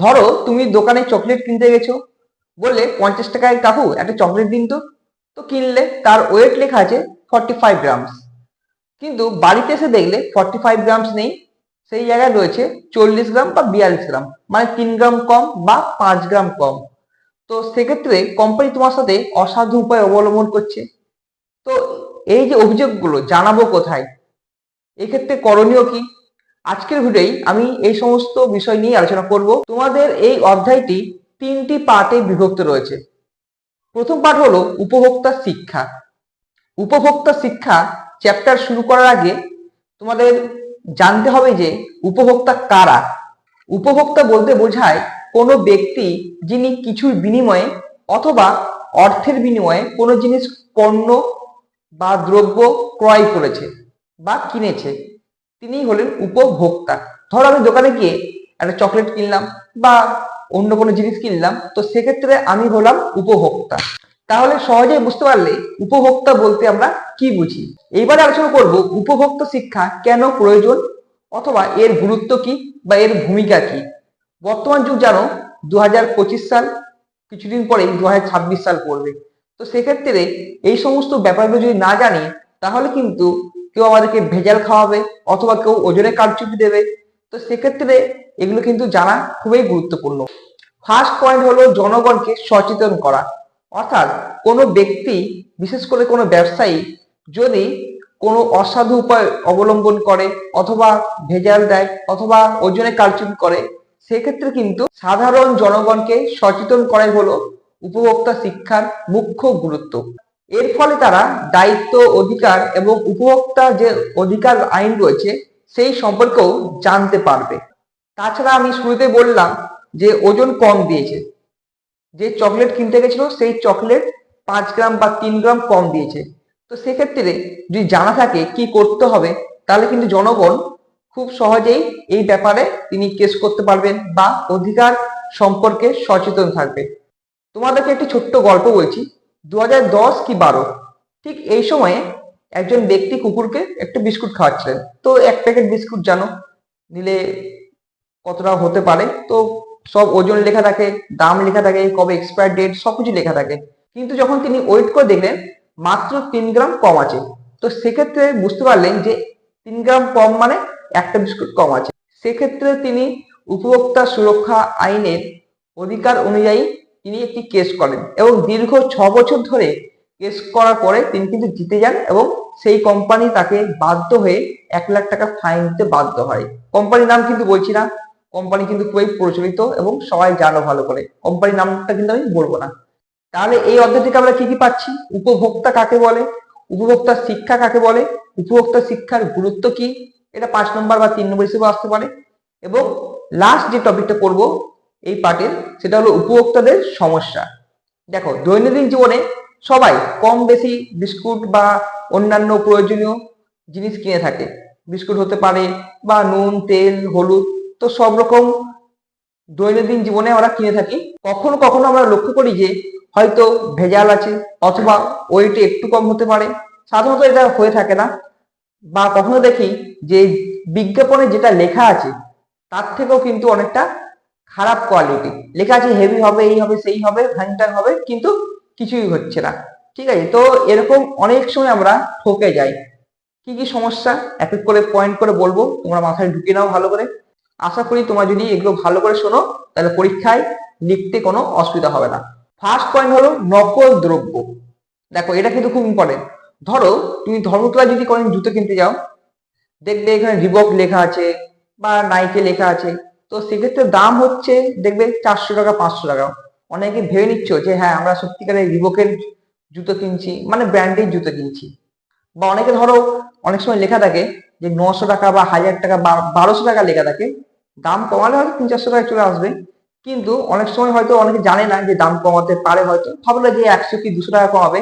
ধরো তুমি দোকানে চকলেট কিনতে গেছো, বললে পঞ্চাশ টাকায় কাকু একটা চকলেট দিন তো। তো কিনলে তার ওয়েট লেখা আছে ফর্টি ফাইভ গ্রামস কিন্তু বাড়িতে এসে দেখলে ফর্টি ফাইভ গ্রামস নেই, সেই জায়গায় রয়েছে চল্লিশ গ্রাম বা বিয়াল্লিশ গ্রাম মানে তিন গ্রাম কম বা পাঁচ গ্রাম কম। তো সেক্ষেত্রে কোম্পানি তোমার সাথে অসাধু উপায় অবলম্বন করছে। তো এই যে অভিযোগগুলো, জানাব কোথায়? এক্ষেত্রে করণীয় কি? আজকের ভিডিওই আমি এই সমস্ত বিষয় নিয়ে আলোচনা করব। তোমাদের এই অধ্যায়টি তিনটি পার্টে বিভক্ত রয়েছে। প্রথম পাঠ হলো উপভোক্তা শিক্ষা। উপভোক্তা শিক্ষা চ্যাপ্টার শুরু করার আগে তোমাদের জানতে হবে যে উপভোক্তা কারা? উপভোক্তা বলতে বোঝায় কোনো ব্যক্তি যিনি কিছুর বিনিময়ে অথবা অর্থের বিনিময়ে কোনো জিনিস, পণ্য বা দ্রব্য ক্রয় করেছে বা কিনেছে। তিনি হলেন উপভোক্তা। ধরো আমি দোকানে গিয়ে একটা চকলেট কিনলাম বা অন্য কোনো জিনিস কিনলাম, তো সেক্ষেত্রে আমি হলাম উপভোক্তা। তাহলে সহজেই বুঝতে পারলে উপভোক্তা বলতে আমরা কি বুঝি? এইবারে আলোচনা করব উপভোক্তা শিক্ষা কেন প্রয়োজন অথবা এর গুরুত্ব কি বা এর ভূমিকা কি? বর্তমান যুগ জানো দু সাল, কিছুদিন পরেই দু সাল পড়বে। তো সেক্ষেত্রে এই সমস্ত ব্যাপারগুলো যদি না জানি, তাহলে কিন্তু কেউ আমাদেরকে ভেজাল খাওয়াবে অথবা কেউ ওজনে কারচুপি দেবে। তো সেক্ষেত্রে এগুলো কিন্তু জানা খুবই গুরুত্বপূর্ণ। ফার্স্ট পয়েন্ট হলো জনগণকে সচেতন করা। অর্থাৎ কোনো ব্যক্তি, বিশেষ করে কোনো ব্যবসায়ী, যদি কোনো অসাধু উপায় অবলম্বন করে অথবা ভেজাল দেয় অথবা ওজনে কারচুপি করে, সেক্ষেত্রে কিন্তু সাধারণ জনগণকে সচেতন করাই হলো উপভোক্তা শিক্ষার মুখ্য গুরুত্ব। এর ফলে তারা দায়িত্ব, অধিকার এবং উপভোক্তা যে অধিকার আইন রয়েছে, সেই সম্পর্কেও জানতে পারবে। তাছাড়া আমি শুরুতে বললাম যে ওজন কম দিয়েছে। যে চকলেট কিনতে গেছিল, সেই চকলেট পাঁচ গ্রাম বা তিন গ্রাম কম দিয়েছে। তো সেক্ষেত্রে যদি জানা থাকে কি করতে হবে, তাহলে কিন্তু জনগণ খুব সহজেই এই ব্যাপারে তিনি কেস করতে পারবেন বা অধিকার সম্পর্কে সচেতন থাকবে। তোমাদেরকে একটি ছোট্ট গল্প বলছি। দু কি বারো, ঠিক এই সময়ে একজন ব্যক্তি কুকুরকে একটা বিস্কুট খাওয়াচ্ছিলেন। তো এক প্যাকেট বিস্কুট জানো, নিলে কতটা হতে পারে? তো সব ওজন লেখা থাকে, দাম লেখা থাকে, কবে এক্সপায়ার ডেট সবকিছু লেখা থাকে। কিন্তু যখন তিনি ওয়েট করে দেখলেন, মাত্র তিন গ্রাম কম আছে। তো সেক্ষেত্রে বুঝতে পারলেন যে তিন গ্রাম কম মানে একটা বিস্কুট কম আছে। সেক্ষেত্রে তিনি উপভোক্তা সুরক্ষা আইনের অধিকার অনুযায়ী তিনি একটি কেস করেন এবং দীর্ঘ ছ বছর ধরে কেস করার পরে তিনি কিন্তু জিতে যান এবং সেই কোম্পানি তাকে বাধ্য হয়ে এক লাখ টাকা ফাইন দিতে বাধ্য হয়। কোম্পানির নাম কিন্তু বলছি না কোম্পানি কিন্তু খুবই প্রচলিত এবং সবাই জানো ভালো করে। কোম্পানির নামটা কিন্তু আমি বলব না। তাহলে এই অধ্যায় থেকে আমরা কি কি পাচ্ছি? উপভোক্তা কাকে বলে? উপভোক্তার শিক্ষা কাকে বলে? উপভোক্তা শিক্ষার গুরুত্ব কি? এটা পাঁচ নম্বর বা তিন নম্বর হিসেবে আসতে পারে। এবং লাস্ট যে টপিকটা করব এই পার্টের, সেটা হলো উপভোক্তাদের সমস্যা। দেখো, দৈনন্দিন জীবনে সবাই কম বেশি বিস্কুট বা অন্যান্য প্রয়োজনীয় জিনিস কিনে থাকে। বিস্কুট হতে পারে বা নুন, তেল, হলুদ, তো সব রকম দৈনন্দিন জীবনে আমরা কিনে থাকি। কখনো কখনো আমরা লক্ষ্য করি যে হয়তো ভেজাল আছে অথবা ওয়েটে একটু কম হতে পারে। সাধারণত এটা হয়ে থাকে না। বা কখনো দেখি যে বিজ্ঞাপনে যেটা লেখা আছে, তার থেকেও কিন্তু অনেকটা খারাপ কোয়ালিটি লেখা আছে হেভি হবে, এই হবে, সেই হবে হ্যাংট্যাং হবে, কিন্তু কিছুই হচ্ছে না। ঠিক আছে? তো এরকম অনেক সময় আমরা ঠকে যাই। কি কি সমস্যা? এক এক করে পয়েন্ট করে বলব। তোমরা মাথায় ঢুকে নাও ভালো করে। আশা করি তোমরা যদি এগুলো ভালো করে শোনো, তাহলে পরীক্ষায় লিখতে কোনো অসুবিধা হবে না। ফার্স্ট পয়েন্ট হলো নকল দ্রব্য। দেখো, এটা কিন্তু খুব ইম্পর্টেন্ট ধরো, তুমি ধর্মতলা যদি কোনো জুতো কিনতে যাও, দেখবে এখানে রিবক লেখা আছে, বা নাইকে লেখা আছে। তো সেক্ষেত্রে দাম হচ্ছে, দেখবে চারশো টাকা, পাঁচশো টাকা। অনেকে ভেবে নিচ্ছ যে হ্যাঁ আমরা সত্যিকারের রিবকের জুতো কিনছি মানে ব্র্যান্ডের জুতো কিনছি। বা অনেকে ধরো, অনেক সময় লেখা থাকে যে, নশো টাকা বা হাজার টাকা, বা বারোশো টাকা লেখা থাকে, দাম কমালে হয়তো তিন, চারশো টাকা চলে আসবে। কিন্তু অনেক সময় হয়তো অনেকে জানে না যে, দাম কমাতে পারে হয়তো, ভাবলো যে একশো কি দুশো টাকা কমাবে।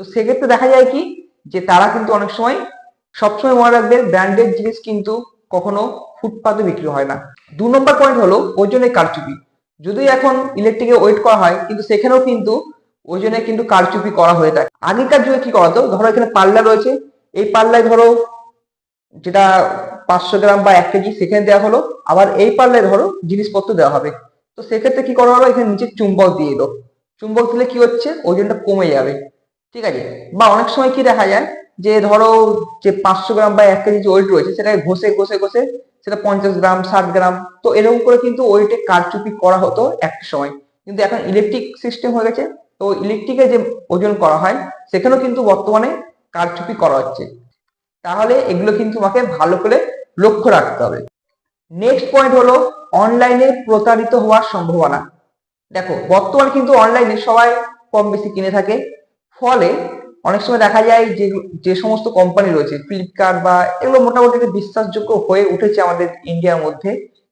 তো সেক্ষেত্রে দেখা যায় কি, যে তারা কিন্তু অনেক সময়, সবসময় মনে রাখবে ব্র্যান্ডেড জিনিস কিন্তু কখনো ফুটপাতে বিক্রি হয় না। দু নম্বর পয়েন্ট হলো ওজনের কারচুপি। যদি এখন ইলেকট্রিকে ওয়েট করা হয়, কিন্তু সেখানেও কিন্তু ওজনে কিন্তু কারচুপি করা হয়ে থাকে। আগেকার যুগে কি করাতো? ধরো এখানে পাল্লা রয়েছে। এই পাল্লায় ধরো যেটা পাঁচশো গ্রাম বা এক কেজি, সেখানে দেওয়া হলো। আবার এই পাল্লায় ধরো জিনিসপত্র দেওয়া হবে। তো সেক্ষেত্রে কি করা হলো? এখানে নিচে চুম্বক দিয়ে এলো চুম্বক দিলে কি হচ্ছে? ওজনটা কমে যাবে। ঠিক আছে? বা অনেক সময় কি দেখা যায়? যে ধরো যে পাঁচশো গ্রাম বা এক কেজি যে ওয়েট রয়েছে, সেটাকে ঘষে ঘষে ঘষে সেটা পঞ্চাশ গ্রাম, ষাট গ্রাম, তো এরকম করে কিন্তু ওয়েটে কারচুপি করা হতো একটা সময়। কিন্তু এখন ইলেকট্রিক সিস্টেম হয়ে গেছে, তো ইলেকট্রিকে যে ওজন করা হয়, সেখানেও কিন্তু বর্তমানে কারচুপি করা হচ্ছে। তাহলে এগুলো কিন্তু তোমাকে ভালো করে লক্ষ্য রাখতে হবে। নেক্সট পয়েন্ট হলো অনলাইনে প্রতারিত হওয়ার সম্ভাবনা। দেখো, বর্তমানে কিন্তু অনলাইনে সবাই কম বেশি কিনে থাকে। ফলে অনেক সময় দেখা যায় যে যে সমস্ত কোম্পানি রয়েছে ফ্লিপকার্ট বা এগুলো মোটামুটি একটা বিশ্বাসযোগ্য হয়ে উঠেছে আমাদের ইন্ডিয়ার মধ্যে।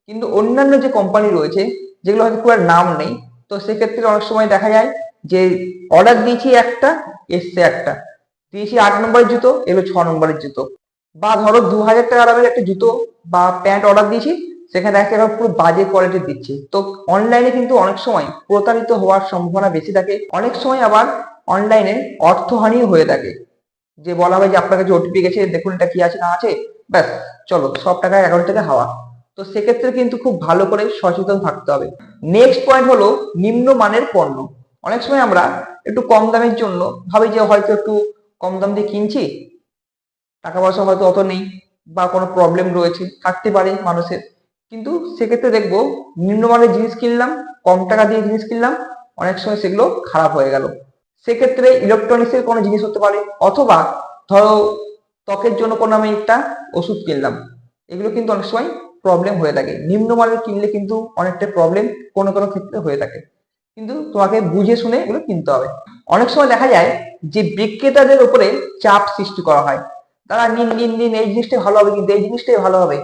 কিন্তু অন্যান্য যে কোম্পানি রয়েছে, যেগুলো হয়তো খুব নাম নেই, তো সেক্ষেত্রে অনেক সময় দেখা যায় যে অর্ডার দিয়েছি একটা, এসছে একটা। দিয়েছি আট নম্বরের জুতো, এলো ছ নম্বরের জুতো। বা ধরো দু হাজার টাকা দামের একটা জুতো বা প্যান্ট অর্ডার দিয়েছি, সেখানে দেখা যাচ্ছে পুরো বাজে কোয়ালিটি দিচ্ছে। তো অনলাইনে কিন্তু অনেক সময় প্রতারিত হওয়ার সম্ভাবনা বেশি থাকে। অনেক সময় আবার অনলাইনে অর্থহানি হয়ে থাকে। যে বলা হয় যে আপনার কাছে ওটিপি গেছে, দেখুন এটা কি আছে, না আছে, ব্যাস, চলো, সব টাকা অ্যাকাউন্ট থেকে হাওয়া। তো সেক্ষেত্রে কিন্তু খুব ভালো করে সচেতন থাকতে হবে। নেক্সট পয়েন্ট হলো নিম্নমানের পণ্য। অনেক সময় আমরা একটু কম দামের জন্য ভাবি যে হয়তো একটু কম দাম দিয়ে কিনছি, টাকা পয়সা হয়তো অত নেই বা কোনো প্রবলেম রয়েছে, থাকতে পারে মানুষের। কিন্তু সেক্ষেত্রে দেখব নিম্নমানের জিনিস কিনলাম, কম টাকা দিয়ে জিনিস কিনলাম, অনেক সময় সেগুলো খারাপ হয়ে গেল। সেক্ষেত্রে ইলেকট্রনিক্সের কোনো জিনিস হতে পারে, অথবা ধরো ত্বকের জন্য কোনো আমি একটা ওষুধ কিনলাম, এগুলো কিন্তু অনেক সময় প্রবলেম হয়ে থাকে। নিম্নমানের কিনলে কিন্তু অনেকটা প্রবলেম কোনো কোনো ক্ষেত্রে হয়ে থাকে। কিন্তু তোমাকে বুঝে শুনে এগুলো কিনতে হবে। অনেক সময় দেখা যায় যে বিক্রেতাদের উপরে চাপ সৃষ্টি করা হয়। তারা, নিন নিন নিন, এই জিনিসটাই ভালো হবে কিন্তু এই জিনিসটাই ভালো হবে।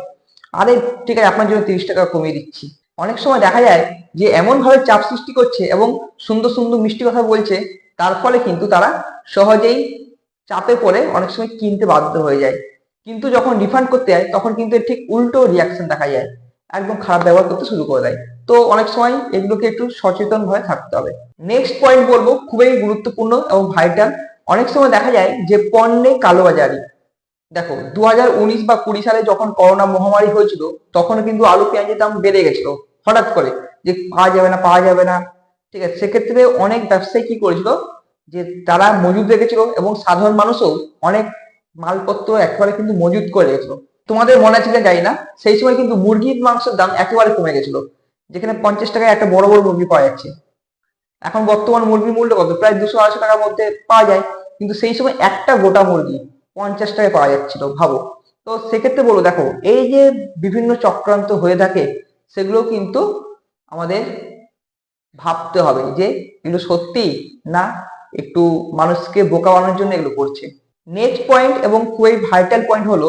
আরে, ঠিক আছে, আপনার জন্য তিরিশ টাকা কমিয়ে দিচ্ছি। অনেক সময় দেখা যায় যে এমন ভাবে চাপ সৃষ্টি করছে এবং সুন্দর সুন্দর মিষ্টি কথা বলছে তার ফলে কিন্তু তারা সহজেই চাপে পড়ে অনেক সময় কিনতে বাধ্য হয়ে যায়। কিন্তু যখন রিফান্ড করতে যায়, তখন কিন্তু এর ঠিক উল্টো রিয়াকশন দেখা যায়, একদম খারাপ ব্যবহার করতে শুরু করে দেয়। তো অনেক সময় এগুলোকে একটু সচেতন ভাবে থাকতে হবে। নেক্সট পয়েন্ট বলব, খুবই গুরুত্বপূর্ণ এবং ভাইটাল অনেক সময় দেখা যায় যে পণ্যে কালোবাজারি। দেখো দু বা কুড়ি সালে যখন করোনা মহামারী হয়েছিল তখন কিন্তু আলু, পেঁয়াজের দাম বেড়ে গেছিল, হঠাৎ করে। যে পাওয়া যাবে না, পাওয়া যাবে না। ঠিক আছে, সেক্ষেত্রে অনেক ব্যবসায়ী কি করেছিল যে তারা মজুদ রেখেছিল এবং সাধারণ মানুষও অনেক মালপত্র একেবারে কিন্তু মজুদ করে রেখেছিল। তোমাদের মনে আছে জানি না, সেই সময় কিন্তু মুরগির মাংসের দাম একেবারে কমে গেছিল, যেখানে পঞ্চাশ টাকায় একটা বড় বড় মুরগি পাওয়া যাচ্ছে। এখন বর্তমান মুরগির মূল্য কত? প্রায় দুশো আড়াইশো টাকার মধ্যে পাওয়া যায়, কিন্তু সেই সময় একটা গোটা মুরগি পঞ্চাশ টাকায় পাওয়া যাচ্ছিল, ভাবো। তো সেক্ষেত্রে বলব দেখো, এই যে বিভিন্ন চক্রান্ত হয়ে থাকে, সেগুলো কিন্তু আমাদের ভাবতে হবে যে এগুলো সত্যি না একটু মানুষকে বোকা বানানোর জন্য এগুলো করছে। নেক্সট পয়েন্ট এবং খুবই ভাইটাল পয়েন্ট হলো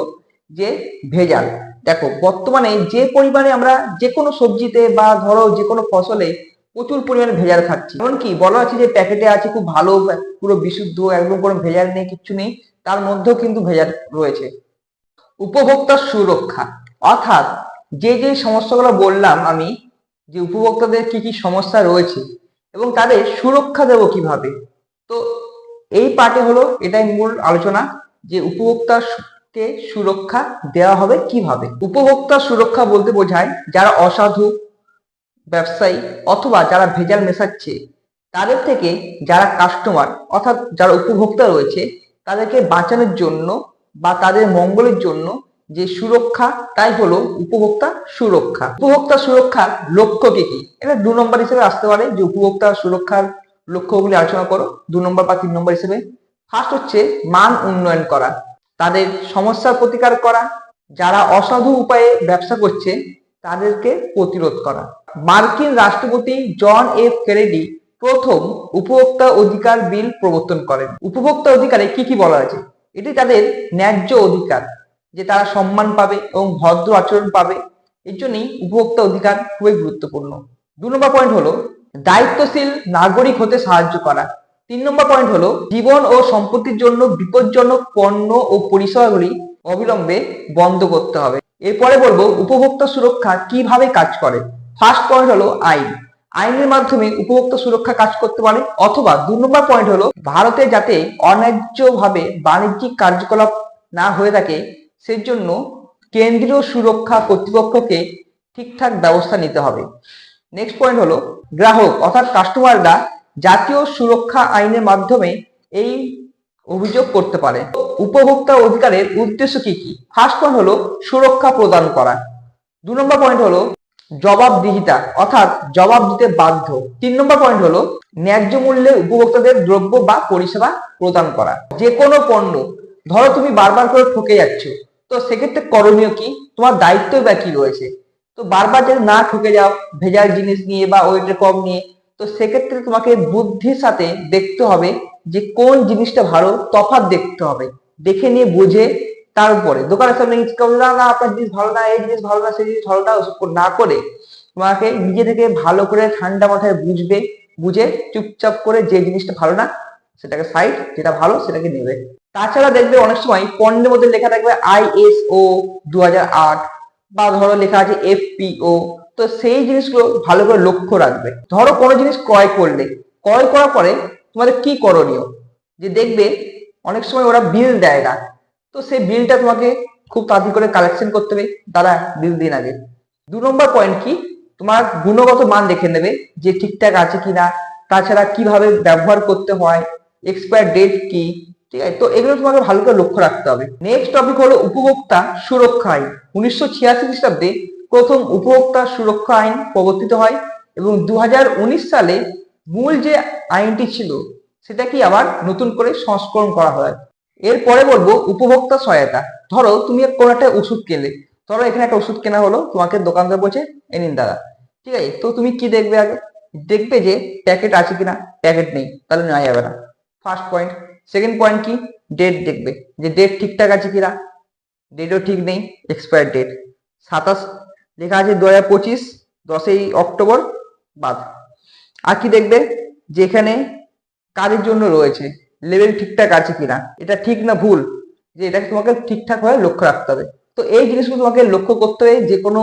যে ভেজাল। দেখো, বর্তমানে যে পরিমাণে আমরা যে কোনো সবজিতে বা ধরো যে কোনো ফসলে প্রচুর পরিমাণে ভেজাল খাচ্ছি। এমনকি বলা আছে যে প্যাকেটে আছে খুব ভালো, পুরো বিশুদ্ধ, একদম কোনো ভেজাল নেই, কিচ্ছু নেই, তার মধ্যেও কিন্তু ভেজাল রয়েছে। উপভোক্তার সুরক্ষা। অর্থাৎ যে যে সমস্যাগুলো বললাম আমি যে উপভোক্তাদের কি কি সমস্যা রয়েছে এবং তাদের সুরক্ষা দেব কীভাবে? তো এই পার্টে হলো, এটাই মূল আলোচনা, যে উপভোক্তাকে সুরক্ষা দেওয়া হবে কীভাবে? উপভোক্তা সুরক্ষা বলতে বোঝায় যারা অসাধু ব্যবসায়ী অথবা যারা ভেজাল মেশাচ্ছে, তাদের থেকে যারা কাস্টমার অর্থাৎ যারা উপভোক্তা রয়েছে, তাদেরকে বাঁচানোর জন্য বা তাদের মঙ্গলের জন্য যে সুরক্ষা, তাই হলো উপভোক্তা সুরক্ষা। উপভোক্তা সুরক্ষার লক্ষ্য কি কি? এটা দু নম্বর হিসেবে আসতে পারে যে উপভোক্তা সুরক্ষার লক্ষ্যগুলি আলোচনা করো। দু নম্বর বা তিন নম্বর হিসেবে। ফার্স্ট হচ্ছে মান উন্নয়ন করা, তাদের সমস্যার প্রতিকার করা, যারা অসাধু উপায়ে ব্যবসা করছে, তাদেরকে প্রতিরোধ করা। মার্কিন রাষ্ট্রপতি জন এফ কেনেডি প্রথম উপভোক্তা অধিকার বিল প্রবর্তন করেন। উপভোক্তা অধিকারে কি কি বলা আছে? এটি তাদের ন্যায্য অধিকার। যে তারা সম্মান পাবে এবং ভদ্র আচরণ পাবে, এর জন্যই উপভোক্তা অধিকার খুবই গুরুত্বপূর্ণ। দু নম্বর পয়েন্ট হলো দায়িত্বশীল নাগরিক হতে সাহায্য করা। তিন নম্বর পয়েন্ট হলো জীবন ও সম্পত্তির জন্য বিপজ্জনক পণ্য ও পরিষেবাগুলি অবিলম্বে বন্ধ করতে হবে। এরপরে বলব উপভোক্তা সুরক্ষা কীভাবে কাজ করে। ফার্স্ট পয়েন্ট হলো আইন। আইনের মাধ্যমে উপভোক্তা সুরক্ষা কাজ করতে পারে অথবা দু নম্বর পয়েন্ট হলো ভারতে যাতে অন্যায্যভাবে বাণিজ্যিক কার্যকলাপ না হয়ে থাকে সেই জন্য কেন্দ্রীয় সুরক্ষা কর্তৃপক্ষকে ঠিকঠাক ব্যবস্থা নিতে হবে। নেক্সট পয়েন্ট হলো গ্রাহক অর্থাৎ কাস্টমাররা জাতীয় সুরক্ষা আইনের মাধ্যমে এই অভিযোগ করতে পারে। উপভোক্তা অধিকারের উদ্দেশ্য কি কি? ফার্স্ট পয়েন্ট হলো সুরক্ষা প্রদান করা। দু নম্বর পয়েন্ট হলো জবাবদিহিতা অর্থাৎ জবাব দিতে বাধ্য। তিন নম্বর পয়েন্ট হলো ন্যায্য মূল্যে উপভোক্তাদের দ্রব্য বা পরিষেবা প্রদান করা। যে কোনো পণ্য, ধরো তুমি বারবার করে ঠকে যাচ্ছ তো সেক্ষেত্রে করণীয় কি? তোমার দায়িত্ব বা কি রয়েছে? তো বারবার যেন না ঠকে যাও, ভেজাল জিনিস নিয়ে বা ওয়েটে কম নিয়ে, তো সেক্ষেত্রে তোমাকে বুদ্ধির সাথে দেখতে হবে যে কোন জিনিসটা ভালো, তফাৎ দেখতে হবে। দেখে নিয়ে বুঝে তারপরে দোকানের সামনে না না, আপনার জিনিস ভালো না, এই জিনিস ভালো না, সেই জিনিস ভালো না না করে তোমাকে নিজে থেকে ভালো করে ঠান্ডা মাথায় বুঝবে, বুঝে চুপচাপ করে যে জিনিসটা ভালো না, সেটাকে সাইড, যেটা ভালো, সেটাকে নেবে। তাছাড়া দেখবে অনেক সময় পণ্যের মধ্যে লেখা থাকবে আইএসও দু বা ধরো লেখা আছে এফপিও তো সেই জিনিসগুলো ভালো করে লক্ষ্য রাখবে। ধরো কোনো জিনিস ক্রয় করলে, ক্রয় করার পরে তোমাদের কি করণীয়? যে দেখবে অনেক সময় ওরা বিল দেয় না, তো সেই বিলটা তোমাকে খুব তাড়াতাড়ি করে কালেকশন করতে হবে, দাদা বিল দিন আগে। দু নম্বর পয়েন্ট কি? তোমার গুণগত মান দেখে নেবে, যে ঠিকঠাক আছে কিনা, তাছাড়া কীভাবে ব্যবহার করতে হয় এক্সপায়ার ডেট কি ঠিক আছে? তো এগুলো তোমাকে ভালো করে লক্ষ্য রাখতে হবে। নেক্সট টপিক হলো উপভোক্তা সুরক্ষা আইন। উনিশশো ছিয়াশি খ্রিস্টাব্দে প্রথম উপভোক্তা সুরক্ষা আইন প্রবর্তিত হয় এবং দু হাজার উনিশ সালে মূল যে আইনটি ছিল সেটা কি আবার নতুন করে সংস্করণ করা হয়। এরপরে বলব উপভোক্তা সহায়তা। ধরো তুমি কোনো একটা ওষুধ কিনলে ধরো এখানে একটা ওষুধ কেনা হলো, তোমাকে দোকানদার বলছে, এ নিন দাদা। ঠিক আছে? তো তুমি কি দেখবে আগে? দেখবে যে প্যাকেট আছে কিনা? প্যাকেট নেই, তাহলে নেওয়া যাবে না। ফার্স্ট পয়েন্ট সেকেন্ড পয়েন্ট কি? ডেট দেখবে। যে ডেট ঠিকঠাক আছে কিনা? ডেটও ঠিক নেই এক্সপায়ার ডেট সাতাশ, লেখা আছে দু হাজার পঁচিশ, দশই অক্টোবর বাদ। আর কি দেখবে? যে এখানে কাজের জন্য রয়েছে লেভেল ঠিকঠাক আছে কিনা। এটা ঠিক না ভুল? যে এটাকে তোমাকে ঠিকঠাক ভাবে লক্ষ্য রাখতে হবে। তো এই জিনিসগুলো তোমাকে লক্ষ্য করতে হবে, যে কোনো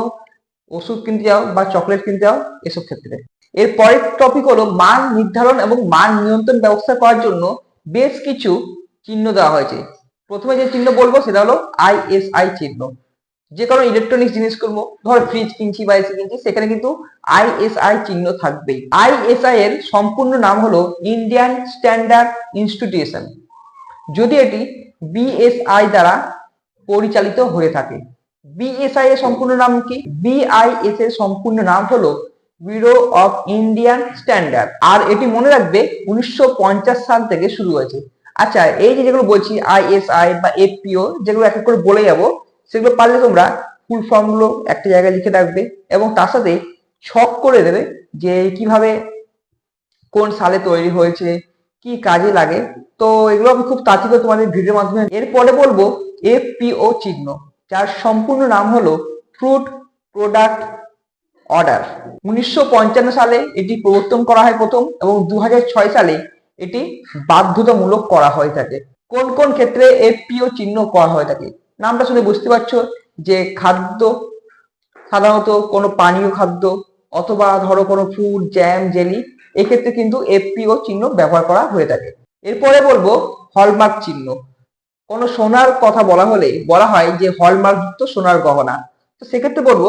ওষুধ কিনতে যাও বা চকলেট কিনতে যাও, এসব ক্ষেত্রে। এর পরের টপিক হলো মান নির্ধারণ এবং মান নিয়ন্ত্রণ ব্যবস্থা করার জন্য বেশ কিছু চিহ্ন দেওয়া হয়েছে। প্রথমে যে চিহ্ন বলব সেটা হলো আইএসআই চিহ্ন। যে কোনো ইলেকট্রনিক্স জিনিস করব ধর ফ্রিজ কিনছি বা এসি কিনছি, সেখানে কিন্তু আইএসআই চিহ্ন থাকবেই। আইএসআই এর সম্পূর্ণ নাম হলো ইন্ডিয়ান স্ট্যান্ডার্ড ইনস্টিটিউশন যদি এটি বিএসআই দ্বারা পরিচালিত হয়ে থাকে। বিএসআই এর সম্পূর্ণ নাম কি? বিআইএস এর সম্পূর্ণ নাম হলো ব্যুরো অফ ইন্ডিয়ান স্ট্যান্ডার্ড আর এটি মনে রাখবে, উনিশশো পঞ্চাশ সাল থেকে শুরু হয়েছে। আচ্ছা এই যে যেগুলো বলছি আইএসআই বা এফপিও যেগুলো এক এক করে বলে যাব, সেগুলো পারলে তোমরা ফুল ফর্মগুলো একটা জায়গায় লিখে রাখবে এবং তার সাথে ছক করে দেবে যে কীভাবে কোন সালে তৈরি হয়েছে, কি কাজে লাগে। তো এগুলো আমি খুব তাড়াতাড়ি তোমাদের ভিডিওর মাধ্যমে এরপরে বলব এফপিও চিহ্ন। যার সম্পূর্ণ নাম হলো ফ্রুট প্রোডাক্ট অর্ডার উনিশশো পঞ্চান্ন সালে এটি প্রবর্তন করা হয় প্রথম এবং দু হাজার ছয় সালে এটি বাধ্যতামূলক করা হয়ে থাকে। কোন কোন ক্ষেত্রে এফপিও চিহ্ন করা হয়ে থাকে? নামটা শুনে বুঝতে পারছ যে খাদ্য, সাধারণত কোনো পানীয় খাদ্য অথবা ধরো কোনো ফ্রুট জ্যাম জেলি এক্ষেত্রে কিন্তু এফপিও চিহ্ন ব্যবহার করা হয়ে থাকে। এরপরে বলব হলমার্ক চিহ্ন। কোনো সোনার কথা বলা হলে বলা হয় যে হলমার্ক যুক্ত সোনার গহনা। তো সেক্ষেত্রে বলব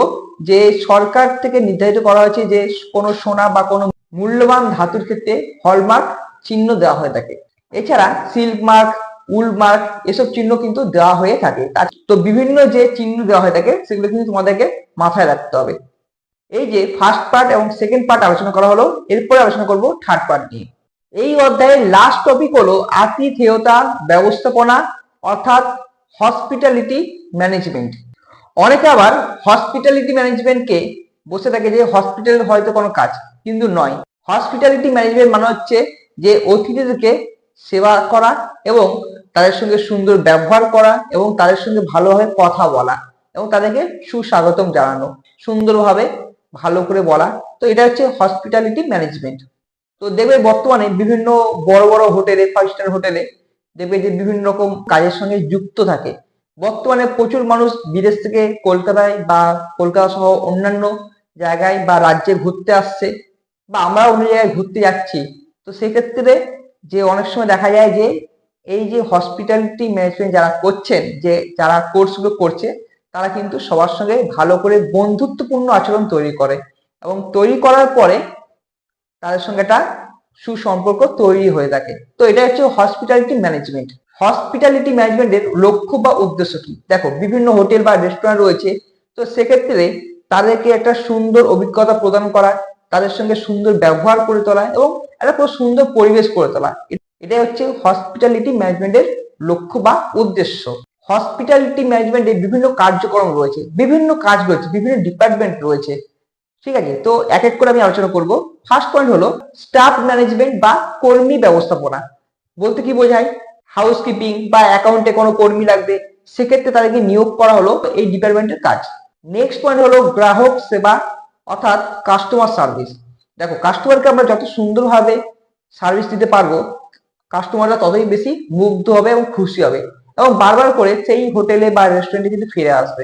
যে সরকার থেকে নির্ধারিত করা হয়েছে যে কোনো সোনা বা কোনো মূল্যবান ধাতুর ক্ষেত্রে হলমার্ক চিহ্ন দেওয়া হয়ে থাকে। এছাড়া সিল্ক মার্ক উল মার্ক এসব চিহ্ন কিন্তু দেওয়া হয়ে থাকে। তো বিভিন্ন যে চিহ্ন দেওয়া হয়ে থাকে সেগুলো কিন্তু তোমাদেরকে মাথায় রাখতে হবে। এই যে ফার্স্ট পার্ট এবং সেকেন্ড পার্ট আলোচনা করা হলো, এরপরে আলোচনা করব থার্ড পার্ট নিয়ে। এই অধ্যায়ের লাস্ট টপিক হলো আতিথেয়তা ব্যবস্থাপনা অর্থাৎ হসপিটালিটি ম্যানেজমেন্ট অনেকে আবার হসপিটালিটি ম্যানেজমেন্টকে বসে থাকে যে হসপিটাল হয়তো কোনো কাজ, কিন্তু নয়। হসপিটালিটি ম্যানেজমেন্ট মানে হচ্ছে যে অতিথিদেরকে সেবা করা এবং তাদের সঙ্গে সুন্দর ব্যবহার করা এবং তাদের সঙ্গে ভালোভাবে কথা বলা এবং তাদেরকে সুস্বাগতম জানানো, সুন্দরভাবে ভালো করে বলা। তো এটা হচ্ছে হসপিটালিটি ম্যানেজমেন্ট তো দেখবে বর্তমানে বিভিন্ন বড় বড় হোটেলে ফাইভ স্টার হোটেলে দেখবে যে বিভিন্ন রকম কাজের সঙ্গে যুক্ত থাকে। বর্তমানে প্রচুর মানুষ বিদেশ থেকে কলকাতায় বা কলকাতা সহ অন্যান্য জায়গায় বা রাজ্যে ঘুরতে আসছে বা আমরা অন্য জায়গায় ঘুরতে যাচ্ছি। তো সেক্ষেত্রে যে অনেক সময় দেখা যায় যে এই যে হসপিটালিটি ম্যানেজমেন্ট যারা করছেন, যে যারা কোর্সগুলো করছে, তারা কিন্তু সবার সঙ্গে ভালো করে বন্ধুত্বপূর্ণ আচরণ তৈরি করে এবং তৈরি করার পরে তাদের সঙ্গে একটা সুসম্পর্ক তৈরি হয়ে থাকে। তো এটা হচ্ছে হসপিটালিটি ম্যানেজমেন্ট হসপিটালিটি ম্যানেজমেন্টের লক্ষ্য বা উদ্দেশ্য কি? দেখো, বিভিন্ন হোটেল বা রেস্টুরেন্ট রয়েছে। তো সেক্ষেত্রে তাদেরকে একটা সুন্দর অভিজ্ঞতা প্রদান করা, তাদের সঙ্গে সুন্দর ব্যবহার করে তোলা এবং একটা পুরো সুন্দর পরিবেশ করে তোলা। এটাই হচ্ছে হসপিটালিটি ম্যানেজমেন্টের লক্ষ্য বা উদ্দেশ্য। হসপিটালিটি ম্যানেজমেন্টে বিভিন্ন কার্যক্রম রয়েছে, বিভিন্ন কাজ রয়েছে, বিভিন্ন ডিপার্টমেন্ট রয়েছে। ঠিক আছে? তো এক এক করে আমি আলোচনা করব। ফার্স্ট পয়েন্ট হলো স্টাফ ম্যানেজমেন্ট বা কর্মী ব্যবস্থাপনা। বলতে কি বোঝায়? হাউসকিপিং বা অ্যাকাউন্টে কোনো কর্মী লাগবে, সেক্ষেত্রে তাদেরকে নিয়োগ করা হলো এই ডিপার্টমেন্টের কাজ। নেক্সট পয়েন্ট হলো গ্রাহক সেবা, অর্থাৎ কাস্টমার সার্ভিস দেখো কাস্টমারকে আমরা যত সুন্দরভাবে সার্ভিস দিতে পারব কাস্টমাররা ততই বেশি মুগ্ধ হবে এবং খুশি হবে। এবং বারবার করে সেই হোটেলে বা রেস্টুরেন্টে কিন্তু ফিরে আসবে,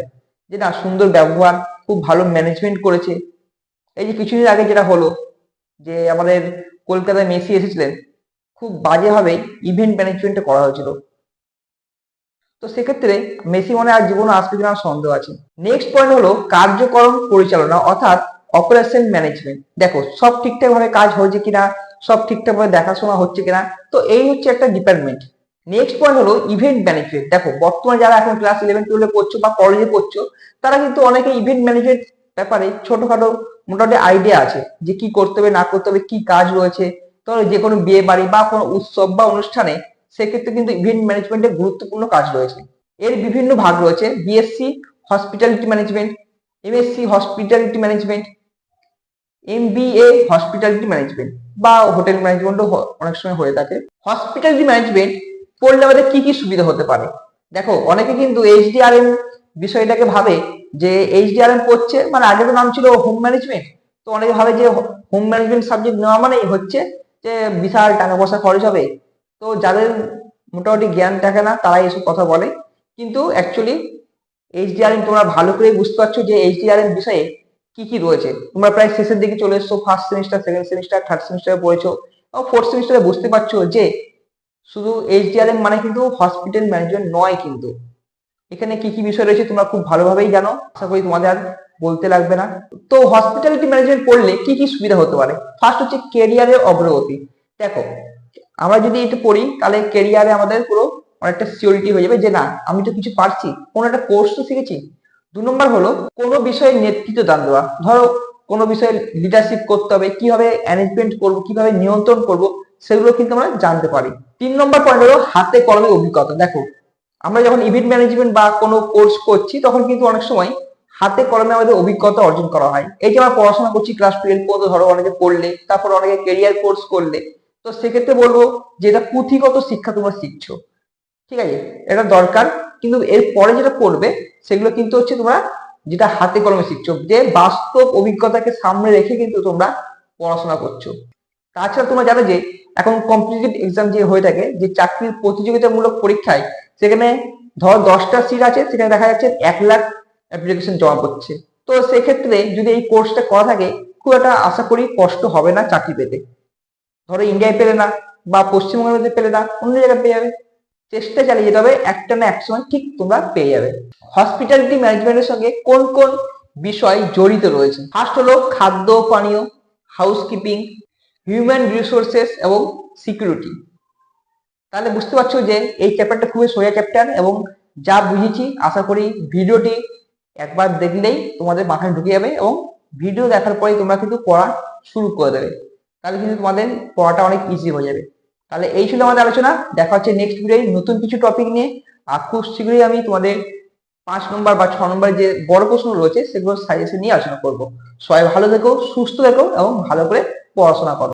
যে না, সুন্দর ব্যবহার, খুব ভালো ম্যানেজমেন্ট করেছে। এই যে কিছুদিন আগে যেটা হলো, যে আমাদের কলকাতায় মেসি এসেছিলেন খুব বাজেভাবে ইভেন্ট ম্যানেজমেন্টে করা হয়েছিল। তো সেক্ষেত্রে মেসি মনে আর জীবনে আসবে কিনা সন্দেহ আছে। নেক্সট পয়েন্ট হলো কার্যক্রম পরিচালনা অর্থাৎ অপারেশন ম্যানেজমেন্ট দেখো, সব ঠিকঠাক ভাবে কাজ হয়েছে কিনা, সব ঠিকঠাক ভাবে দেখাশোনা হচ্ছে কিনা, তো এই হচ্ছে একটা ডিপার্টমেন্ট নেক্সট পয়েন্ট হলো ইভেন্ট ম্যানেজমেন্ট দেখো, বর্তমানে যারা এখন ক্লাস ইলেভেন টুয়েলভে পড়ছো বা কলেজে পড়ছো, তারা কিন্তু অনেকে ইভেন্ট ম্যানেজমেন্ট ব্যাপারে ছোটখাটো মোটামুটি আইডিয়া আছে যে কি করতে হবে, না করতে হবে, কি কাজ রয়েছে তো যে কোনো বিয়ে বাড়ি বা কোনো উৎসব বা অনুষ্ঠানে সেক্ষেত্রে কিন্তু ইভেন্ট ম্যানেজমেন্টের গুরুত্বপূর্ণ কাজ রয়েছে। এর বিভিন্ন ভাগ রয়েছে BSc hospitality management MSc hospitality management MBA hospitality management বা হোটেল ম্যানেজমেন্টও অনেক সময় হয়ে থাকে। হসপিটালিটি ম্যানেজমেন্ট পড়লে আমাদের কি কি সুবিধা হতে পারে? দেখো, অনেকে কিন্তু এইচডিআরএম বিষয়টাকে ভাবে যে এইচডিআরএম পড়ছে মানে আগে তো নাম ছিল হোম ম্যানেজমেন্ট তো অনেকে ভাবে যে হোম ম্যানেজমেন্ট সাবজেক্ট নেওয়া মানেই হচ্ছে যে বিশাল টাকা পয়সা খরচ হবে, তো যাদের মোটামুটি জ্ঞান থাকে না, তারাই এসব কথা বলে। কিন্তু অ্যাকচুয়ালি এইচডিআরএম তোমরা ভালো করে বুঝতে পারছ যে এইচডিআরএম বিষয়ে কি কি রয়েছে। তোমরা প্রায় শেষের দিকে চলে এসছো first semester second semester third সেমিস্টারে পড়েছো। এবং ফোর্থ সেমিস্টারে বুঝতে পারছ যে শুধু এইচডিআরএম মানে কিন্তু হসপিটাল ম্যানেজমেন্ট নয় কিন্তু। এখানে কি কি বিষয় রয়েছে তোমরা খুব ভালোভাবেই জানো। আশা করি তোমাদের বলতে লাগবে না। তো হসপিটালিটি ম্যানেজমেন্ট পড়লে কি কি সুবিধা হতে পারে? ফার্স্ট হচ্ছে কেরিয়ারের অগ্রগতি। দেখো, আমরা যদি এটা পড়ি, তাহলে কেরিয়ারে আমাদের পুরো অনেকটা সিওরিটি হয়ে যাবে যে না, আমি তো কিছু পারছি, কোনো একটা কোর্স তো শিখেছি। দু নম্বর হলো, কোনো বিষয়ে নেতৃত্ব দান দেওয়া। ধরো, কোনো বিষয়ে লিডারশিপ করতে হবে, কীভাবে ম্যানেজমেন্ট করব, কীভাবে নিয়ন্ত্রণ করব, সেগুলো কিন্তু আমরা জানতে পারি। তিন নম্বর পয়েন্ট হলো, হাতে কলমে অভিজ্ঞতা। দেখো, আমরা যখন ইভেন্ট ম্যানেজমেন্ট বা কোনো কোর্স করছি, তখন কিন্তু অনেক সময় হাতে কলমে আমাদের অভিজ্ঞতা অর্জন করা হয়। এই যে আমরা পড়াশোনা করছি ক্লাস টুয়েলভ পর্যন্ত ধরো অনেকে পড়লে, তারপর অনেকে কেরিয়ার কোর্স করলে, তো সেক্ষেত্রে বলব যে এটা পুঁথিগত শিক্ষা তোমরা শিখছো। ঠিক আছে? এটা দরকার। কিন্তু এর পরে যেটা পড়বে সেগুলো কিন্তু হচ্ছে তোমরা যেটা হাতে কলমে শিখছো, যে বাস্তব অভিজ্ঞতাকে সামনে রেখে কিন্তু তোমরা পড়াশোনা করছ। তাছাড়া তোমরা জানো যে, এখন কম্পিটিটিভ এক্সাম যে হয়ে থাকে, যে চাকরির প্রতিযোগিতামূলক পরীক্ষায়, সেখানে ধর দশটা সিট আছে, সেখানে দেখা যাচ্ছে এক লাখ অ্যাপ্লিকেশন জমা পড়ছে তো সেক্ষেত্রে যদি এই কোর্সটা করা থাকে, খুব একটা আশা করি কষ্ট হবে না চাকরি পেতে। ধরো ইন্ডিয়ায় পেলে না, বা পশ্চিমবঙ্গের মধ্যে পেলে না, অন্য জায়গায় পেয়ে যাবে। চেষ্টা চালিয়ে যেতে হবে, একটা না এক সময় ঠিক তোমরা পেয়ে যাবে। হসপিটালিটি ম্যানেজমেন্টের সঙ্গে কোন কোন বিষয় জড়িত রয়েছে? ফার্স্ট হলো খাদ্য, পানীয় হাউসকিপিং হিউম্যান রিসোর্সেস এবং সিকিউরিটি তাহলে বুঝতে পারছ যে এই চ্যাপ্টারটা খুবই সোজা চ্যাপ্টার এবং যা বুঝেছি, আশা করি ভিডিওটি একবার দেখলেই তোমাদের মাথায় ঢুকে যাবে এবং ভিডিও দেখার পরে তোমরা কিন্তু পড়া শুরু করে দেবে। তাহলে কিন্তু তোমাদের পড়াটা অনেক ইজি হয়ে যাবে। তাহলে এই ছিল আমাদের আলোচনা। দেখা হচ্ছে নেক্সট ভিডিও নতুন কিছু টপিক নিয়ে। আর খুব শীঘ্রই আমি তোমাদের পাঁচ নম্বর বা ছ নম্বর যে বড় প্রশ্ন রয়েছে, সেগুলো সাজেশন নিয়ে আলোচনা করব। সবাই ভালো থেকো, সুস্থ থেকো এবং ভালো করে পড়াশোনা করো।